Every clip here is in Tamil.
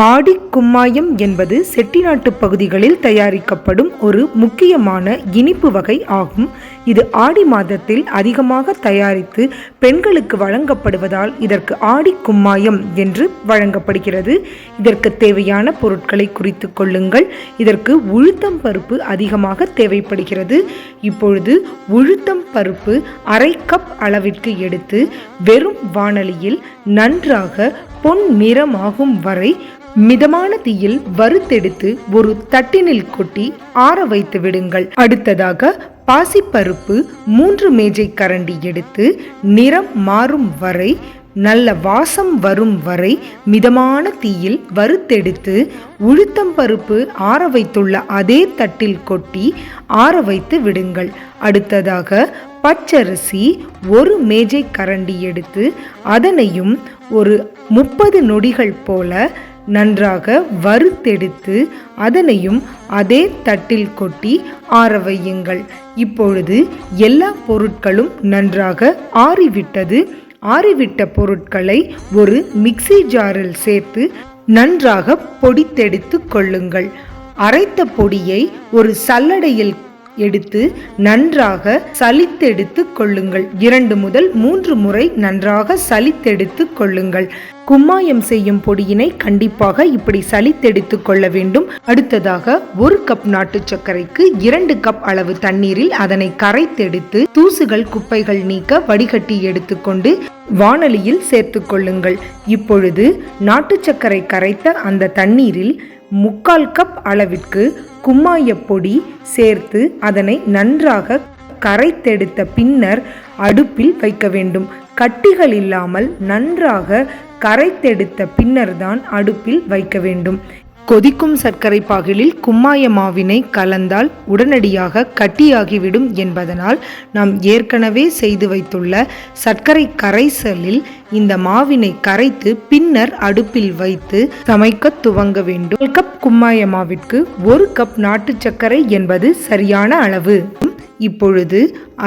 ஆடி கும்மாயம் என்பது செட்டிநாட்டு பகுதிகளில் தயாரிக்கப்படும் ஒரு முக்கியமான இனிப்பு வகை ஆகும். இது ஆடி மாதத்தில் அதிகமாக தயாரித்து பெண்களுக்கு வழங்கப்படுவதால் இதற்கு ஆடி கும்மாயம் என்று வழங்கப்படுகிறது. இதற்கு தேவையான பொருட்களை குறித்து கொள்ளுங்கள். இதற்கு உளுத்தம் பருப்பு அதிகமாக தேவைப்படுகிறது. இப்பொழுது உளுத்தம் பருப்பு அரை கப் அளவிற்கு எடுத்து வெறும் வானொலியில் நன்றாக பொன் நிறமாகும் வரை மிதமான தீயில் வறுத்தெடுத்து ஒரு தட்டினில் கொட்டி ஆற வைத்து விடுங்கள். அடுத்ததாக பாசிப்பருப்பு மூன்று மேஜை கரண்டி எடுத்து நிறம் மாறும் வரை நல்ல வாசம் வரும் வரை மிதமான தீயில் வறுத்தெடுத்து உளுத்தம் பருப்பு ஆற வைத்துள்ள அதே தட்டில் கொட்டி ஆற வைத்து விடுங்கள். அடுத்ததாக பச்சரிசி ஒரு மேஜை கரண்டி எடுத்து அதனையும் ஒரு முப்பது நொடிகள் போல நன்றாக வறுத்தெடுத்து அதனையும் அதே தட்டில் கொட்டி ஆற வையுங்கள். இப்பொழுது எல்லா பொருட்களும் நன்றாக ஆறிவிட்டது. ஆறிவிட்ட பொருட்களை ஒரு மிக்சி ஜாரில் சேர்த்து நன்றாக பொடித்தெடுத்து கொள்ளுங்கள். அரைத்த பொடியை ஒரு சல்லடையில் எடுத்து நன்றாக சலித்தெடுத்து கொள்ளுங்கள். இரண்டு முதல் மூன்று முறை நன்றாக சலித்தெடுத்து கொள்ளுங்கள். கும்மாயம் செய்யும் பொடியினை கண்டிப்பாக இப்படி சலித்தெடுத்து கொள்ள வேண்டும். அடுத்ததாக ஒரு கப் நாட்டு சர்க்கரைக்கு இரண்டு கப் அளவு தண்ணீரில் அதனை கரைத்தெடுத்து தூசுகள் குப்பைகள் நீக்க வடிகட்டி எடுத்துக்கொண்டு வானலியில் சேர்த்து கொள்ளுங்கள். இப்பொழுது நாட்டு சர்க்கரை கரைத்த அந்த தண்ணீரில் முக்கால் கப் அளவிற்கு கும்மாயப் பொடி சேர்த்து அதனை நன்றாக கரைத்தெடுத்த பின்னர் அடுப்பில் வைக்க வேண்டும். கட்டிகள் இல்லாமல் நன்றாக கரைத்தெடுத்த பின்னர்தான் அடுப்பில் வைக்க வேண்டும். கொதிக்கும் சர்க்கரை பாகிலில் கும்மாய மாவினை கலந்தால் உடனடியாக கட்டியாகிவிடும் என்பதனால் நாம் ஏற்கனவே செய்து வைத்துள்ள சர்க்கரை கரைசலில் இந்த மாவினை கரைத்து பின்னர் அடுப்பில் வைத்து சமைக்க துவங்க வேண்டும். ஒரு கப் கும்மாய மாவிற்கு ஒரு கப் நாட்டு சர்க்கரை என்பது சரியான அளவு. இப்பொழுது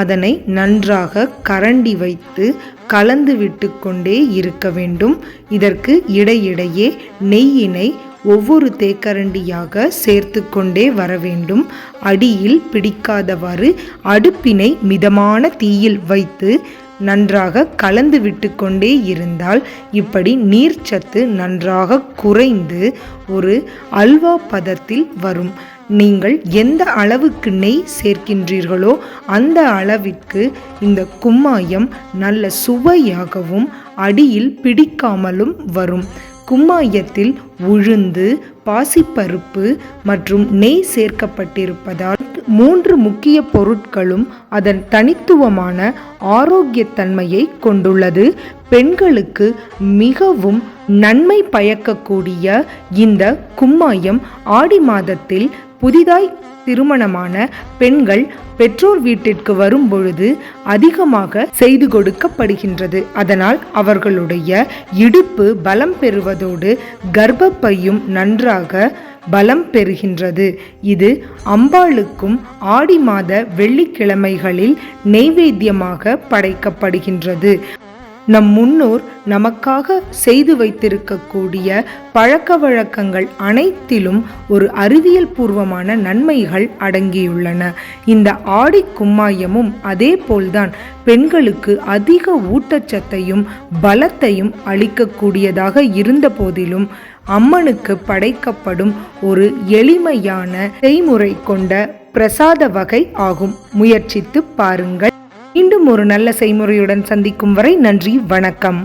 அதனை நன்றாக கரண்டி வைத்து கலந்து விட்டு கொண்டே இருக்க வேண்டும். இதற்கு இடையிடையே நெய்யினை ஒவ்வொரு தேக்கரண்டியாக சேர்த்து கொண்டே வர வேண்டும் அடியில் பிடிக்காதவாறு அடுப்பினை மிதமான தீயில் வைத்து நன்றாக கலந்து விட்டு கொண்டே இருந்தால் இப்படி நீர்ச்சத்து நன்றாக குறைந்து ஒரு அல்வா பதத்தில் வரும். நீங்கள் எந்த அளவுக்கு நெய் சேர்க்கின்றீர்களோ அந்த அளவிற்கு இந்த கும்மாயம் நல்ல சுவையாகவும் அடியில் பிடிக்காமலும் வரும். கும்மாயத்தில் உளுந்து பாசிப்பருப்பு மற்றும் நெய் சேர்க்கப்பட்டிருப்பதால் மூன்று முக்கிய பொருட்களும் அதன் தனித்துவமான ஆரோக்கியத்தன்மையை கொண்டுள்ளது. பெண்களுக்கு மிகவும் நன்மை பயக்கக்கூடிய இந்த கும்மாயம் ஆடி மாதத்தில் புதிதாய் திருமணமான பெண்கள் பெற்றோர் வீட்டிற்கு வரும் பொழுது அதிகமாக செய்து கொடுக்கப்படுகின்றது. அதனால் அவர்களுடைய இடுப்பு பலம் பெறுவதோடு கர்ப்பப்பையும் நன்றாக பலம் பெறுகின்றது. இது அம்பாளுக்கும் ஆடி மாத வெள்ளிக்கிழமைகளில் நெய்வேத்தியமாக படைக்கப்படுகின்றது. நம் முன்னோர் நமக்காக செய்து வைத்திருக்கக்கூடிய பழக்க வழக்கங்கள் அனைத்திலும் ஒரு அறிவியல் பூர்வமான நன்மைகள் அடங்கியுள்ளன. இந்த ஆடி கும்மாயமும் அதே போல்தான் பெண்களுக்கு அதிக ஊட்டச்சத்தையும் பலத்தையும் அளிக்கக்கூடியதாக இருந்த போதிலும் அம்மனுக்கு படைக்கப்படும் ஒரு எளிமையான செய்முறை கொண்ட பிரசாத வகை ஆகும். முயற்சித்து பாருங்கள். மீண்டும் ஒரு நல்ல செய்முறையுடன் சந்திக்கும் வரை நன்றி வணக்கம்.